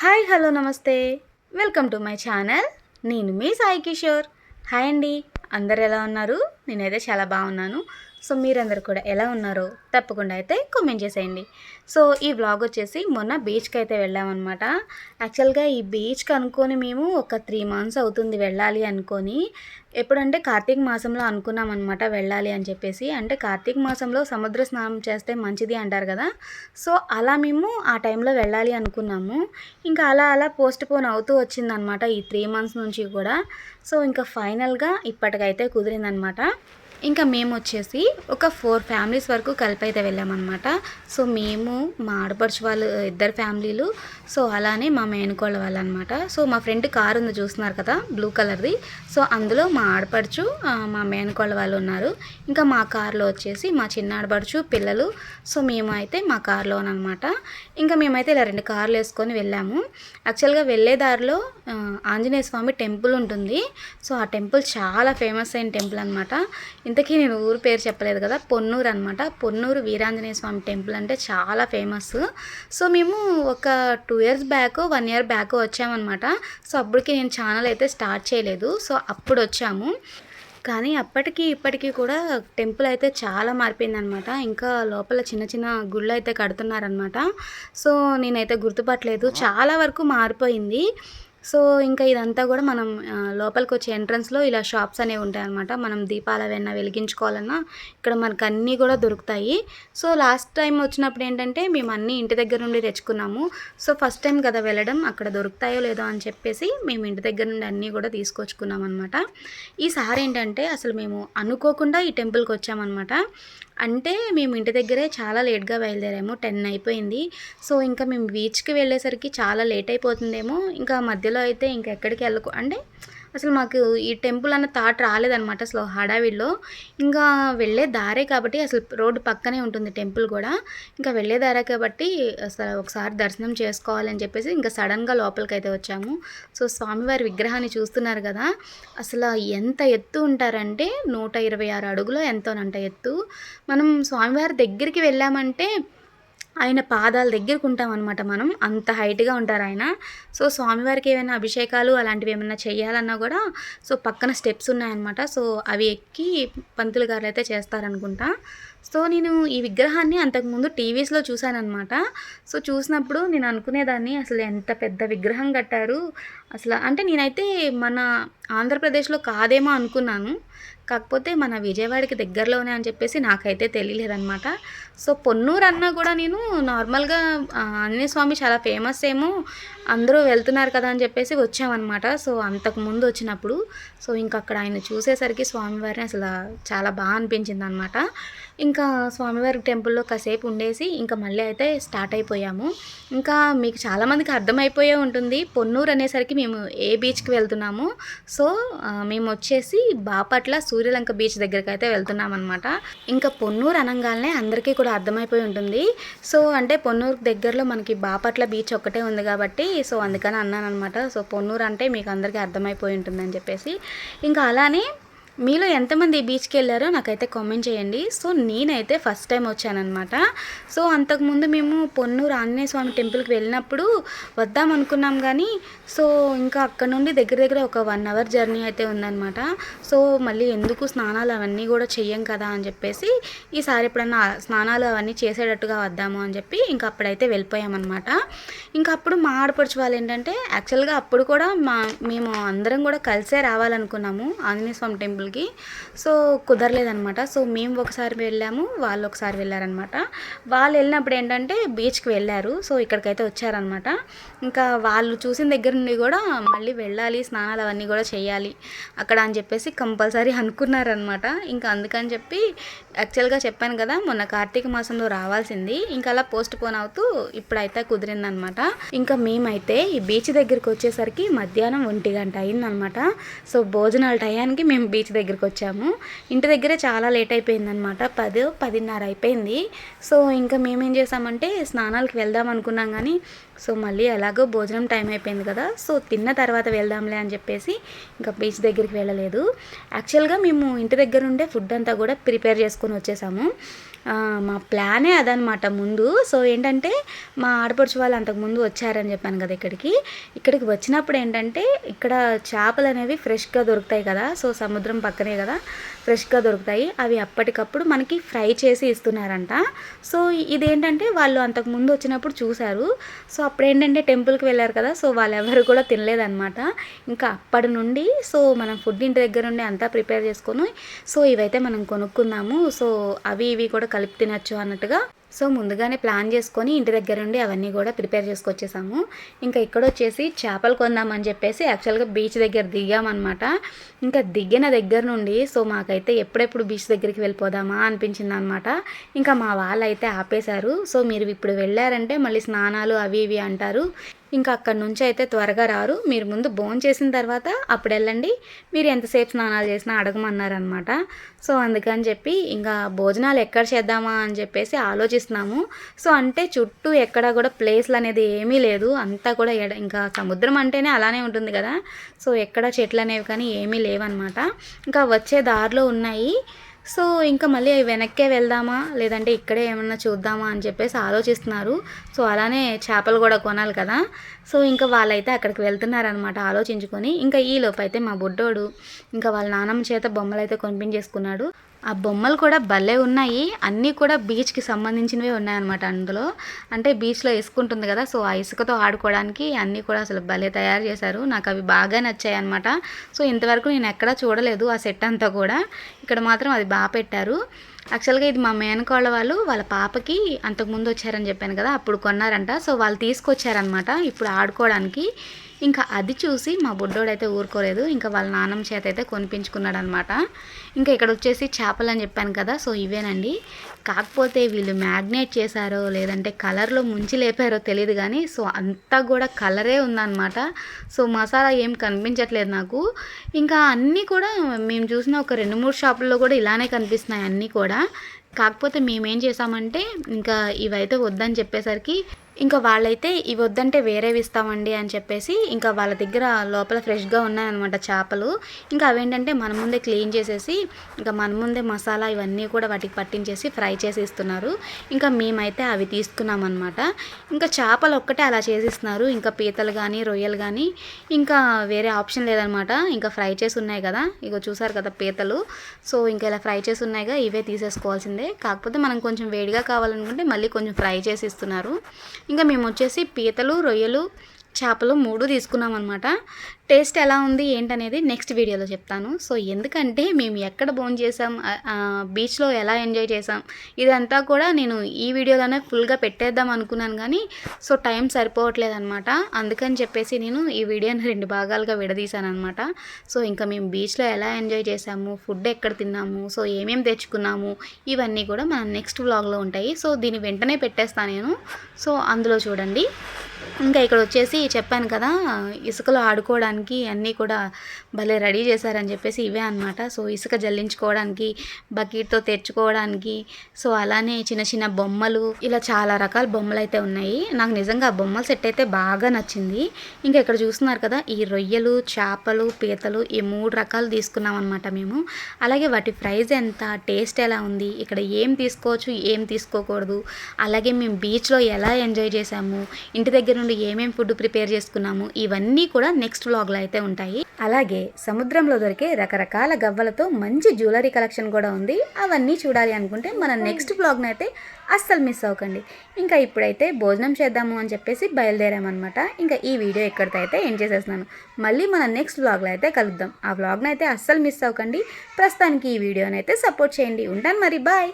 Hi hello నమస్తే. Welcome to my channel. నేను మీ సాయి కిషోర్. హాయ్ అండి. అందరు ఎలా ఉన్నారు? నేనైతే చాలా బాగున్నాను. సో మీరందరు కూడా ఎలా ఉన్నారో తప్పకుండా అయితే కామెంట్ చేసేయండి. సో ఈ వ్లాగ్ వచ్చేసి మొన్న బీచ్కి అయితే వెళ్ళామన్నమాట. యాక్చువల్గా ఈ బీచ్కి అనుకొని మేము ఒక త్రీ మంత్స్ అవుతుంది వెళ్ళాలి అనుకొని ఎప్పుడంటే కార్తీక మాసంలో అనుకున్నాం అనమాట వెళ్ళాలి అని చెప్పేసి. అంటే కార్తీక మాసంలో సముద్ర స్నానం చేస్తే మంచిది అంటారు కదా. సో అలా మేము ఆ టైంలో వెళ్ళాలి అనుకున్నాము. ఇంకా అలా అలా పోస్ట్ పోన్ అవుతూ వచ్చిందనమాట ఈ త్రీ మంత్స్ నుంచి కూడా. సో ఇంకా ఫైనల్గా ఇప్పటికైతే కుదిరిందనమాట ఇంకా మేము వచ్చేసి ఒక ఫోర్ ఫ్యామిలీస్ వరకు కలిపి అయితే వెళ్ళామన్నమాట. సో మేము మా ఆడపడుచు వాళ్ళు ఇద్దరు ఫ్యామిలీలు సో అలానే మా మేనుకోళ్ళ వాళ్ళు అనమాట సో మా ఫ్రెండ్ కార్ ఉంది చూస్తున్నారు కదా బ్లూ కలర్ది. సో అందులో మా ఆడపడుచు మా మేనకోళ్ళ వాళ్ళు ఉన్నారు. ఇంకా మా కార్లో వచ్చేసి మా చిన్న ఆడపడుచు పిల్లలు. సో మేము అయితే మా కార్లోనమాట ఇంకా మేమైతే ఇలా రెండు కార్లు వేసుకొని వెళ్ళాము. యాక్చువల్గా వెళ్ళే దారిలో ఆంజనేయ స్వామి టెంపుల్ ఉంటుంది. సో ఆ టెంపుల్ చాలా ఫేమస్ అయిన టెంపుల్ అనమాట ఇంతకీ నేను ఊరు పేరు చెప్పలేదు కదా పొన్నూరు అనమాట పొన్నూరు వీరాంజనేయ స్వామి టెంపుల్ అంటే చాలా ఫేమస్. సో మేము ఒక two years back one year back వచ్చామన్నమాట. సో అప్పటికి నేను ఛానల్ అయితే స్టార్ట్ చేయలేదు. సో అప్పుడు వచ్చాము. కానీ అప్పటికి ఇప్పటికీ కూడా టెంపుల్ అయితే చాలా మారిపోయిందనమాట ఇంకా లోపల చిన్న చిన్న గుళ్ళు అయితే కడుతున్నారనమాట సో నేనైతే గుర్తుపట్టలేదు. చాలా వరకు మారిపోయింది. సో ఇంకా ఇదంతా కూడా మనం లోపలికి వచ్చే ఎంట్రన్స్లో ఇలా షాప్స్ అనేవి ఉంటాయన్నమాట. మనం దీపాలు అవన్నీ వెలిగించుకోవాలన్నా ఇక్కడ మనకు అన్నీ కూడా దొరుకుతాయి. సో లాస్ట్ టైం వచ్చినప్పుడు ఏంటంటే మేము అన్నీ ఇంటి దగ్గర నుండి తెచ్చుకున్నాము. సో ఫస్ట్ టైం కదా వెళ్ళడం అక్కడ దొరుకుతాయో లేదో అని చెప్పేసి మేము ఇంటి దగ్గర నుండి అన్నీ కూడా తీసుకొచ్చుకున్నాం అనమాట ఈసారి ఏంటంటే అసలు మేము అనుకోకుండా ఈ టెంపుల్కి వచ్చామన్నమాట అంటే మేము ఇంటి దగ్గరే చాలా లేట్గా బయలుదేరాము టెన్ అయిపోయింది. సో ఇంకా మేము బీచ్కి వెళ్ళేసరికి చాలా లేట్ అయిపోతుందేమో. ఇంకా మధ్యలో అయితే ఇంకా ఎక్కడికి వెళ్ళకు అంటే అసలు మాకు ఈ టెంపుల్ అన్న థాట్ రాలేదనమాట అసలు హడావిడిలో. ఇంకా వెళ్ళే దారే కాబట్టి అసలు రోడ్డు పక్కనే ఉంటుంది టెంపుల్ కూడా. ఇంకా వెళ్ళే దారే కాబట్టి అసలు ఒకసారి దర్శనం చేసుకోవాలని చెప్పేసి ఇంకా సడన్గా లోపలికి అయితే వచ్చాము. సో స్వామివారి విగ్రహాన్ని చూస్తున్నారు కదా అసలు ఎంత ఎత్తు ఉంటారంటే నూట ఇరవై ఆరు అడుగులో ఎంతోనంట ఎత్తు. మనం స్వామివారి దగ్గరికి వెళ్ళామంటే ఆయన పాదాల దగ్గరకు ఉంటాం అనమాట మనం. అంత హైట్గా ఉంటారు ఆయన. సో స్వామివారికి ఏమైనా అభిషేకాలు అలాంటివి ఏమైనా చేయాలన్నా కూడా సో పక్కన స్టెప్స్ ఉన్నాయన్నమాట. సో అవి ఎక్కి పంతులు గారు అయితే చేస్తారనుకుంటా. సో నేను ఈ విగ్రహాన్ని అంతకుముందు టీవీస్లో చూశానమాట సో చూసినప్పుడు నేను అనుకునేదాన్ని అసలు ఎంత పెద్ద విగ్రహం కట్టారు. అసలు అంటే నేనైతే మన ఆంధ్రప్రదేశ్లో కాదేమో అనుకున్నాను. కాకపోతే మన విజయవాడకి దగ్గరలోనే అని చెప్పేసి నాకైతే తెలియలేదనమాట సో పొన్నూరు అన్నా కూడా నేను నార్మల్గా ఆంజనేయ స్వామి చాలా ఫేమస్ ఏమో అందరూ వెళ్తున్నారు కదా అని చెప్పేసి వచ్చామన్నమాట. సో అంతకు ముందు వచ్చినప్పుడు సో ఇంకా అక్కడ ఆయన చూసేసరికి స్వామివారిని అసలు చాలా బాగా అనిపించింది అనమాట ఇంకా స్వామివారి టెంపుల్లో కాసేపు ఉండేసి ఇంకా మళ్ళీ అయితే స్టార్ట్ అయిపోయాము. ఇంకా మీకు చాలామందికి అర్థమైపోయే ఉంటుంది పొన్నూరు అనేసరికి మేము ఏ బీచ్కి వెళ్తున్నాము. సో మేము వచ్చేసి బాపట్ల సూ సూర్యలంక బీచ్ దగ్గరికి అయితే వెళ్తున్నాం అనమాట ఇంకా పొన్నూరు అనగానే అందరికీ కూడా అర్థమైపోయి ఉంటుంది. సో అంటే పొన్నూరు దగ్గరలో మనకి బాపట్ల బీచ్ ఒక్కటే ఉంది కాబట్టి సో అందుకని అన్నాను అనమాట సో పొన్నూరు అంటే మీకు అందరికీ అర్థమైపోయి ఉంటుందని చెప్పేసి. ఇంకా అలానే మీలో ఎంతమంది బీచ్కి వెళ్ళారో నాకైతే కామెంట్ చేయండి. సో నేనైతే ఫస్ట్ టైం వచ్చానమాట సో అంతకుముందు మేము పొన్నూరు ఆంజనేయ స్వామి టెంపుల్కి వెళ్ళినప్పుడు వద్దాం అనుకున్నాం కానీ సో ఇంకా అక్కడ నుండి దగ్గర దగ్గర ఒక వన్ అవర్ జర్నీ అయితే ఉందన్నమాట. సో మళ్ళీ ఎందుకు స్నానాలు అవన్నీ కూడా చెయ్యం కదా అని చెప్పేసి ఈసారి ఎప్పుడన్నా స్నానాలు అవన్నీ చేసేటట్టుగా వద్దాము అని చెప్పి ఇంకా అప్పుడైతే వెళ్ళిపోయామన్నమాట. ఇంకా అప్పుడు మా ఆడపడుచు వాళ్ళు ఏంటంటే యాక్చువల్గా అప్పుడు కూడా మా మేము అందరం కూడా కలిసే రావాలనుకున్నాము ఆంజనేయ స్వామి టెంపుల్కి సో కుదరలేదనమాట సో మేము ఒకసారి వెళ్ళాము వాళ్ళు ఒకసారి వెళ్ళారనమాట వాళ్ళు వెళ్ళినప్పుడు ఏంటంటే బీచ్కి వెళ్ళారు. సో ఇక్కడికైతే వచ్చారనమాట ఇంకా వాళ్ళు చూసిన దగ్గర నుండి కూడా మళ్ళీ వెళ్ళాలి స్నానాలు అవన్నీ కూడా చేయాలి అక్కడ అని చెప్పేసి కంపల్సరీ అనుకున్నారనమాట ఇంకా అందుకని చెప్పి యాక్చువల్గా చెప్పాను కదా మొన్న కార్తీక మాసంలో రావాల్సింది. ఇంకా అలా పోస్ట్ పోన్ అవుతూ ఇప్పుడైతే కుదిరిందనమాట ఇంకా మేమైతే ఈ బీచ్ దగ్గరికి వచ్చేసరికి మధ్యాహ్నం ఒంటి గంట అయిందనమాట సో భోజనాల టయానికి మేము బీచ్ దగ్గరికి వచ్చాము ఇంటి దగ్గరే చాలా లేట్ అయిపోయిందనమాట పది పదిన్నర అయిపోయింది. సో ఇంకా మేమేం చేసామంటే స్నానాలకు వెళ్దాం అనుకున్నాం కానీ సో మళ్ళీ ఎలాగో భోజనం టైం అయిపోయింది కదా. సో తిన్న తర్వాత వెళ్దాంలే అని చెప్పేసి ఇంకా బీచ్ దగ్గరికి వెళ్ళలేదు. యాక్చువల్గా మేము ఇంటి దగ్గర ఉండే ఫుడ్ అంతా కూడా ప్రిపేర్ చేసుకొని వచ్చేసాము. మా ప్లానే అదనమాట ముందు. సో ఏంటంటే మా ఆడపడుచు వాళ్ళు అంతకు ముందు వచ్చారని చెప్పాను కదా ఇక్కడికి. ఇక్కడికి వచ్చినప్పుడు ఏంటంటే ఇక్కడ చేపలు అనేవి ఫ్రెష్గా దొరుకుతాయి కదా. సో సముద్రం పక్కనే కదా. ఫ్రెష్గా దొరుకుతాయి. అవి అప్పటికప్పుడు మనకి ఫ్రై చేసి ఇస్తున్నారంట. సో ఇదేంటంటే వాళ్ళు అంతకు ముందు వచ్చినప్పుడు చూశారు. సో అప్పుడు ఏంటంటే టెంపుల్కి వెళ్ళారు కదా సో వాళ్ళు ఎవరు కూడా తినలేదన్నమాట. ఇంకా అప్పటి నుండి సో మనం ఫుడ్ ఇంటి దగ్గర నుండి అంతా ప్రిపేర్ చేసుకొని సో ఇవైతే మనం కొనుక్కుందాము. సో అవి ఇవి కూడా కలిపి తినచ్చు అన్నట్టుగా సో ముందుగానే ప్లాన్ చేసుకొని ఇంటి దగ్గర నుండి అవన్నీ కూడా ప్రిపేర్ చేసుకొచ్చేసాము. ఇంకా ఇక్కడ వచ్చేసి చేపలు కొందామని చెప్పేసి యాక్చువల్గా బీచ్ దగ్గర దిగామన్నమాట. ఇంకా దిగిన దగ్గర నుండి సో మాకైతే ఎప్పుడెప్పుడు బీచ్ దగ్గరికి వెళ్ళిపోదామా అనిపించింది అనమాట ఇంకా మా వాళ్ళు అయితే ఆపేశారు. సో మీరు ఇప్పుడు వెళ్ళారంటే మళ్ళీ స్నానాలు అవి ఇవి అంటారు. ఇంకా అక్కడి నుంచి అయితే త్వరగా రారు. మీరు ముందు బోన్ చేసిన తర్వాత అప్పుడు వెళ్ళండి. మీరు ఎంతసేపు స్నానాలు చేసినా అడగమన్నారనమాట సో అందుకని చెప్పి ఇంకా భోజనాలు ఎక్కడ చేద్దామా అని చెప్పేసి ఆలోచిస్తున్నాము. సో అంటే చుట్టూ ఎక్కడ కూడా ప్లేస్లు అనేది ఏమీ లేదు. అంతా కూడా ఎడ ఇంకా సముద్రం అంటేనే అలానే ఉంటుంది కదా. సో ఎక్కడ చెట్లు అనేవి కానీ ఏమీ లేవన్నమాట. ఇంకా వచ్చే దారిలో ఉన్నాయి. సో ఇంకా మళ్ళీ అవి వెనక్కే వెళ్దామా? లేదంటే ఇక్కడే ఏమన్నా చూద్దామా అని చెప్పేసి ఆలోచిస్తున్నారు. సో అలానే చేపలు కూడా కొనాలి కదా. సో ఇంకా వాళ్ళైతే అక్కడికి వెళ్తున్నారనమాట ఆలోచించుకొని. ఇంకా ఈ లోపు అయితే మా బుడ్డోడు ఇంకా వాళ్ళ నానమ్మ చేత బొమ్మలు అయితే కొనిపించేసుకున్నాడు. ఆ బొమ్మలు కూడా భలే ఉన్నాయి. అన్నీ కూడా బీచ్కి సంబంధించినవి ఉన్నాయన్నమాట అందులో. అంటే బీచ్లో ఇసుకుంటుంది కదా సో ఆ ఇసుకతో ఆడుకోవడానికి అన్నీ కూడా అసలు భలే తయారు చేశారు. నాకు అవి బాగా నచ్చాయి అనమాట సో ఇంతవరకు నేను ఎక్కడా చూడలేదు ఆ సెట్ అంతా కూడా. ఇక్కడ మాత్రం అది బాగా పెట్టారు. యాక్చువల్గా ఇది మా మేనకోళ్ళ వాళ్ళు వాళ్ళ పాపకి అంతకుముందు వచ్చారని చెప్పాను కదా అప్పుడు కొన్నారంట. సో వాళ్ళు తీసుకొచ్చారనమాట ఇప్పుడు ఆడుకోవడానికి. ఇంకా అది చూసి మా బుడ్డోడైతే ఊరుకోలేదు. ఇంకా వాళ్ళ నాన్నమ్మ చేత అయితే కొనిపించుకున్నాడు అనమాట ఇంకా ఇక్కడ వచ్చేసి చేపలు అని చెప్పాను కదా సో ఇవేనండి. కాకపోతే వీళ్ళు మ్యాగ్నేట్ చేశారో లేదంటే కలర్లో ముంచి లేపారో తెలియదు కానీ సో అంతా కూడా కలరే ఉందన్నమాట. సో మసాలా ఏం కనిపించట్లేదు నాకు. ఇంకా అన్నీ కూడా మేము చూసిన ఒక రెండు మూడు షాపుల్లో కూడా ఇలానే కనిపిస్తున్నాయి అన్నీ కూడా. కాకపోతే మేమేం చేసామంటే ఇంకా ఇవైతే వద్దని చెప్పేసరికి ఇంకా వాళ్ళైతే ఇవి వద్దంటే వేరేవి ఇస్తామండి అని చెప్పేసి ఇంకా వాళ్ళ దగ్గర లోపల ఫ్రెష్గా ఉన్నాయన్నమాట చేపలు. ఇంకా అవేంటంటే మన ముందే క్లీన్ చేసేసి ఇంకా మన ముందే మసాలా ఇవన్నీ కూడా వాటికి పట్టించేసి ఫ్రై చేసి ఇస్తున్నారు. ఇంకా మేమైతే అవి తీసుకున్నామన్నమాట. ఇంకా చేపలు ఒక్కటే అలా చేసిస్తున్నారు. ఇంకా పీతలు కానీ రొయ్యలు కానీ ఇంకా వేరే ఆప్షన్ లేదనమాట ఇంకా ఫ్రై చేసి ఉన్నాయి కదా. ఇగో చూసారు కదా పీతలు. సో ఇంకా ఇలా ఫ్రై చేసి ఉన్నాయిగా ఇవే తీసేసుకోవాల్సిందే. కాకపోతే మనం కొంచెం వేడిగా కావాలనుకుంటే మళ్ళీ కొంచెం ఫ్రై చేసి ఇస్తున్నారు. ఇంకా మేము వచ్చేసి పీతలు రొయ్యలు చేపలు మూడు తీసుకున్నాం అనమాట టేస్ట్ ఎలా ఉంది ఏంటనేది నెక్స్ట్ వీడియోలో చెప్తాను. సో ఎందుకంటే మేము ఎక్కడ బోన్ చేసాం బీచ్లో ఎలా ఎంజాయ్ చేసాం ఇదంతా కూడా నేను ఈ వీడియోలోనే ఫుల్గా పెట్టేద్దాం అనుకున్నాను కానీ సో టైం సరిపోవట్లేదు అనమాట అందుకని చెప్పేసి నేను ఈ వీడియోని రెండు భాగాలుగా విడదీశాను అనమాట సో ఇంకా మేము బీచ్లో ఎలా ఎంజాయ్ చేసాము ఫుడ్ ఎక్కడ తిన్నాము సో ఏమేమి తెచ్చుకున్నాము ఇవన్నీ కూడా మన నెక్స్ట్ వ్లాగ్లో ఉంటాయి. సో దీన్ని వెంటనే పెట్టేస్తాను నేను. సో అందులో చూడండి. ఇంకా ఇక్కడ వచ్చేసి చెప్పాను కదా ఇసుకలో ఆడుకోవడానికి అన్నీ కూడా భలే రెడీ చేశారని చెప్పేసి ఇవే అనమాట సో ఇసుక జల్లించుకోవడానికి బకెట్తో తెచ్చుకోవడానికి సో అలానే చిన్న చిన్న బొమ్మలు ఇలా చాలా రకాల బొమ్మలు అయితే ఉన్నాయి. నాకు నిజంగా ఆ బొమ్మల సెట్ అయితే బాగా నచ్చింది. ఇంకా ఇక్కడ చూస్తున్నారు కదా ఈ రొయ్యలు చేపలు పీతలు ఈ మూడు రకాలు తీసుకున్నాం అనమాట మేము. అలాగే వాటి ప్రైస్ ఎంత టేస్ట్ ఎలా ఉంది ఇక్కడ ఏం తీసుకోవచ్చు ఏం తీసుకోకూడదు అలాగే మేము బీచ్లో ఎలా ఎంజాయ్ చేసాము ఇంటి దగ్గర సముద్రంలో ఏమేమి ఫుడ్ ప్రిపేర్ చేసుకున్నాము ఇవన్నీ కూడా నెక్స్ట్ వ్లాగ్లో అయితే ఉంటాయి. అలాగే సముద్రంలో దొరికే రకరకాల గవ్వలతో మంచి జ్యువెలరీ కలెక్షన్ కూడా ఉంది. అవన్నీ చూడాలి అనుకుంటే మన నెక్స్ట్ వ్లాగ్ని అయితే అస్సలు మిస్ అవ్వకండి. ఇంకా ఇప్పుడైతే భోజనం చేద్దాము అని చెప్పేసి బయలుదేరామన్నమాట. ఇంకా ఈ వీడియో ఎక్కడితో అయితే ఎండ్ చేసేస్తున్నాను. మళ్ళీ మన నెక్స్ట్ వ్లాగ్లో అయితే కలుద్దాం. ఆ వ్లాగ్ని అయితే అస్సలు మిస్ అవ్వకండి. ప్రస్తుతానికి ఈ వీడియోని అయితే సపోర్ట్ చేయండి. ఉంటాను మరి. బాయ్